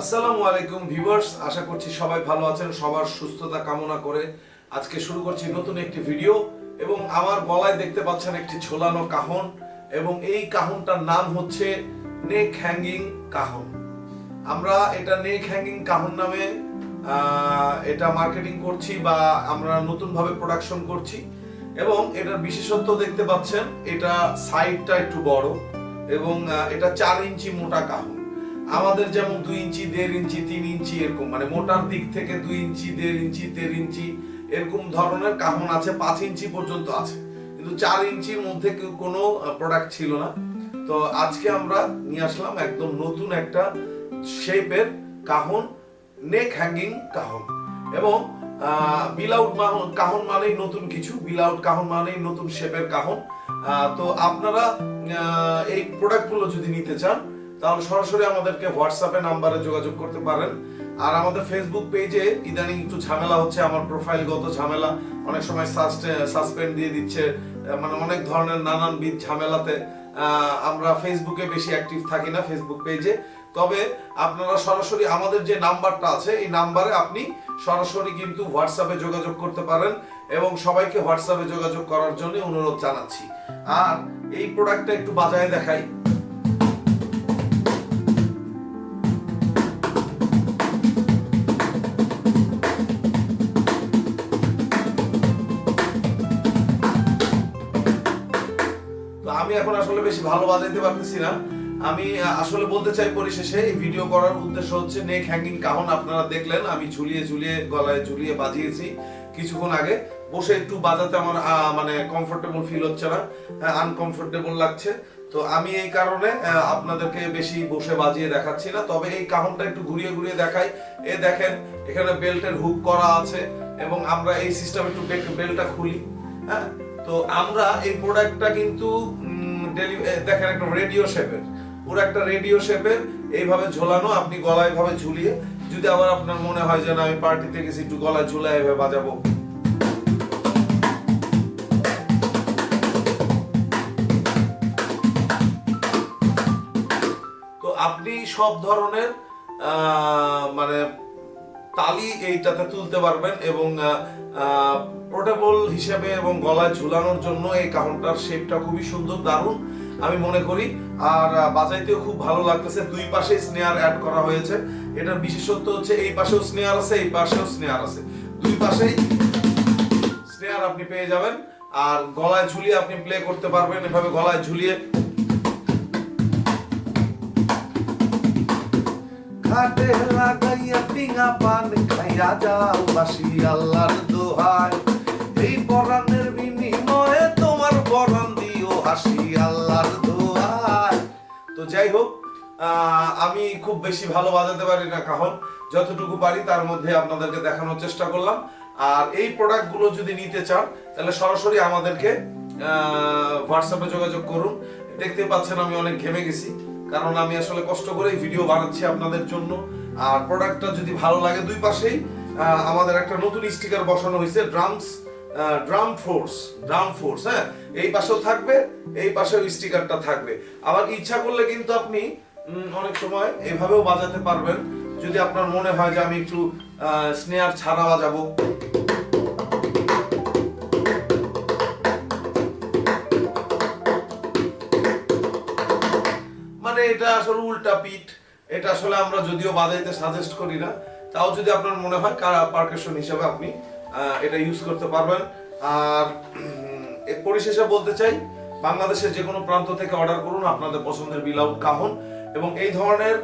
আসসালামু আলাইকুম ভিউয়ার্স, আশা করছি সবাই ভালো আছেন, সবার সুস্থতা কামনা করে আজকে শুরু করছি নতুন একটি ভিডিও এবং আমার গলায় দেখতে পাচ্ছেন একটি ঝোলানো কাহন এবং এই কাহনটার নাম হচ্ছে নেক হ্যাঙ্গিং কাহন। আমরা এটা নেক হ্যাঙ্গিং কাহন নামে এটা মার্কেটিং করছি বা আমরা নতুনভাবে প্রোডাকশন করছি এবং এটার বিশেষত্ব দেখতে পাচ্ছেন, এটা সাইডটা একটু বড় এবং এটা চার ইঞ্চি মোটা কাহন। আমাদের যেমন দুই ইঞ্চি, দেড় ইঞ্চি, তিন ইঞ্চি এরকম মানে মোটার দিক থেকে দুই ইঞ্চি, দেড় ইঞ্চি দেড় ইঞ্চি এরকম ধরনের কাহন আছে, পাঁচ ইঞ্চি পর্যন্ত আছে। কিন্তু চার ইঞ্চির মধ্যে কোনো প্রোডাক্ট ছিল না। তো আজকে আমরা নিয়ে আসলাম একদম নতুন একটা শেপের কাহন নেক হ্যাঙ্গিং কাহন। এবং বিলাউট কাহন মানেই নতুন কিছু বিলাউট কাহন মানেই নতুন শেপের কাহন। তো আপনারা এই প্রোডাক্টগুলো যদি নিতে চান তাহলে সরাসরি আমাদেরকে হোয়াটসঅ্যাপে নাম্বারে যোগাযোগ করতে পারেন। আর আমাদের ফেসবুক পেজে ইদানিং একটু ঝামেলা হচ্ছে আমার প্রোফাইলগত ঝামেলা। অনেক সময় সাসপেন্ড দিয়ে দিচ্ছে। মানে অনেক ধরনের নানানবিধ ঝামেলাতে আহ, আমরা ফেসবুকে বেশি অ্যাক্টিভ থাকি না ফেসবুক পেজে তবে আপনারা সরাসরি আমাদের যে নাম্বারটা আছে এই নাম্বারে আপনি সরাসরি কিন্তু হোয়াটসঅ্যাপে যোগাযোগ করতে পারেন এবং সবাইকে হোয়াটসঅ্যাপে যোগাযোগ করার জন্য অনুরোধ জানাচ্ছি। আর এই প্রোডাক্টটা একটু বাজায় দেখাই। আসলে বেশি ভালো বাজাইতে পারতেছি না। আমি আসলে বলতে চাই পরিশেষে, এই ভিডিও করার উদ্দেশ্য হচ্ছে নেক হ্যাঙ্গিং কাহন আপনারা দেখলেন। আমি ঝুলিয়ে ঝুলিয়ে গলায় ঝুলিয়ে বাজিয়েছি কিছুক্ষণ আগে। বসে একটু বাজাতে আমার মানে কমফোর্টেবল ফিল হচ্ছে না আনকমফোর্টেবল লাগছে। তো আমি এই কারণে আপনাদেরকে বেশি বসে বাজিয়ে দেখাচ্ছি না। তবে এই কাহনটা একটু ঘুরিয়ে ঘুরিয়ে দেখাই। এ দেখেন, এখানে বেল্টের হুক করা আছে এবং আমরা এই সিস্টেম একটু বেল্টটা খুলি হ্যাঁ? তো আমরা এই প্রোডাক্টটা কিন্তু দেখেন একটা রেডিও শেপের। পুরো একটা রেডিও শেপের, এইভাবে ঝোলানো, আপনি গলায় ভাবে ঝুলিয়ে, যদি আবার আপনার মনে হয় যে না, আমি পার্টিতে গেছি, একটু এভাবে বাজাবো। তো আপনি সব ধরনের মানে তালি এইটাতে তুলতে পারবেন এবং পোর্টেবল হিসেবে এবং গলায় ঝুলানোর জন্য এই কাউন্টার শেপটা খুবই সুন্দর, দারুণ। আমি মনে করি। আর বাজাইতেও খুব ভালো লাগতেছে। দুই পাশে স্নেয়ার অ্যাড করা হয়েছে। এটার বিশেষত্ব হচ্ছে এই পাশেও স্নেয়ার আছে, এই পাশেও স্নেয়ার আছে। দুই পাশেই স্নেয়ার আপনি পেয়ে যাবেন। আর গলায় ঝুলিয়ে আপনি প্লে করতে পারবেন। এভাবে গলায় ঝুলিয়ে ঘাটে লাগাইয়া টিঙা পান, খাইয়া যাও বাসি আল্লাহর দোহাই। এই পরাণের যাই হোক আমি খুব বেশি ভালো বাজাতে পারি না কাহন। যতটুকু পারি তার মধ্যে আপনাদেরকে দেখানোর চেষ্টা করলাম। আর এই প্রোডাক্টগুলো যদি নিতে চান, তাহলে সরাসরি আমাদেরকে হোয়াটসঅ্যাপে যোগাযোগ করুন। দেখতে পাচ্ছেন আমি অনেক ঘেমে গেছি, কারণ আমি আসলে কষ্ট করে ভিডিও বানাচ্ছি আপনাদের জন্য। আর প্রোডাক্টটা যদি ভালো লাগে দুই পাশেই আমাদের একটা নতুন স্টিকার বসানো হয়েছে drums drum force drum force হ্যাঁ? এই পাশেও থাকবে, এই পাশেও স্টিকারটা থাকবে। আবার ইচ্ছা করলে কিন্তু আপনি অনেক সময় এভাবেও বাজাতে পারবেন। যদি আপনার মনে হয় যে আমি একটু স্নেয়ার ছাড়া বাজাবো। মানে এটা আসলে উল্টা পিঠ। এটা আসলে আমরা যদিও বাজাইতে সাজেস্ট করি না। তাও যদি আপনার মনে হয় পারকাশন হিসাবে আপনি এটা ইউজ করতে পারবেন। আর পরিশেষে বলতে চাই, বাংলাদেশের যে কোনো প্রান্ত থেকে অর্ডার করুন, আপনাদের পছন্দের বিলাউট কাহন। এবং এই ধরনের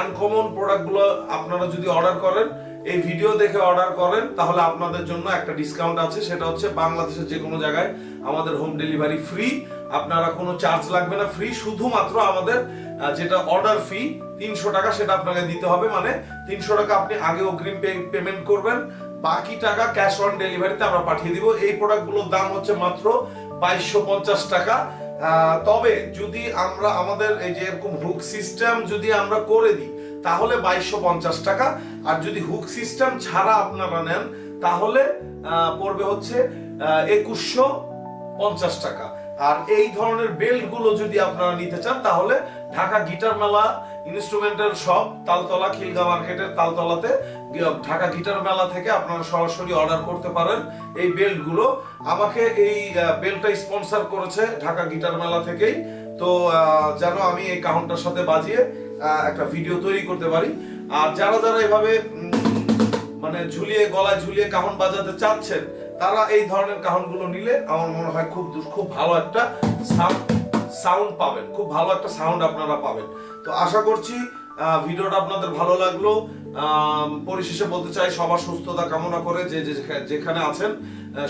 আনকমন প্রোডাক্টগুলো আপনারা যদি অর্ডার করেন, এই ভিডিও দেখে অর্ডার করেন, তাহলে আপনাদের জন্য একটা ডিসকাউন্ট আছে। সেটা হচ্ছে বাংলাদেশের যে কোনো জায়গায় আমাদের হোম ডেলিভারি ফ্রি আপনারা কোনো চার্জ লাগবে না ফ্রি শুধুমাত্র আমাদের যেটা অর্ডার ফি তিনশো টাকা সেটা আপনাকে দিতে হবে। মানে তিনশো টাকা আপনি আগে অগ্রিম পেমেন্ট করবেন। বাকি টাকা ক্যাশ অন ডেলিভারিতে আমরা পাঠিয়ে দিব। এই প্রোডাক্টগুলোর দাম হচ্ছে মাত্র বাইশশো পঞ্চাশ টাকা। তবে যদি আমরা আমাদের এই যে এরকম হুক সিস্টেম যদি আমরা করে দিই, তাহলে বাইশশো পঞ্চাশ টাকা। আর যদি হুক সিস্টেম ছাড়া আপনারা নেন, তাহলে পড়বে হচ্ছে একুশশো পঞ্চাশ টাকা। আর এই ধরনের বেল্টগুলো যদি আপনারা নিতে চান, তাহলে ঢাকা গিটার মেলা ইনস্ট্রুমেন্টের সব তালতলা, খিলগা মার্কেটের তালতলাতে ঢাকা গিটার মেলা থেকে আপনারা সরাসরি অর্ডার করতে পারেন এই বেল্টগুলো আমাকে এই বেল্টটা স্পন্সর করেছে ঢাকা গিটার মেলা থেকেই। তো যেন আমি এই কাউন্টার সাথে বাজিয়ে একটা ভিডিও তৈরি করতে পারি। আর যারা যারা এভাবে মানে ঝুলিয়ে, গলায় ঝুলিয়ে কাহন বাজাতে চাচ্ছেন তারা এই ধরনের কাহনগুলো নিলে আমার মনে হয় খুব খুব ভালো একটা সাউন্ড সাউন্ড পাবেন। খুব ভালো একটা সাউন্ড আপনারা পাবেন। তো আশা করছি ভিডিওটা আপনাদের ভালো লাগল। পরিশেষে বলতে চাই, সবার সুস্থতা কামনা করে যে যেখানে আছেন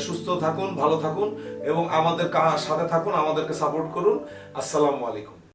সুস্থ থাকুন, ভালো থাকুন এবং আমাদের সাথে থাকুন, আমাদেরকে সাপোর্ট করুন। আসসালামু আলাইকুম।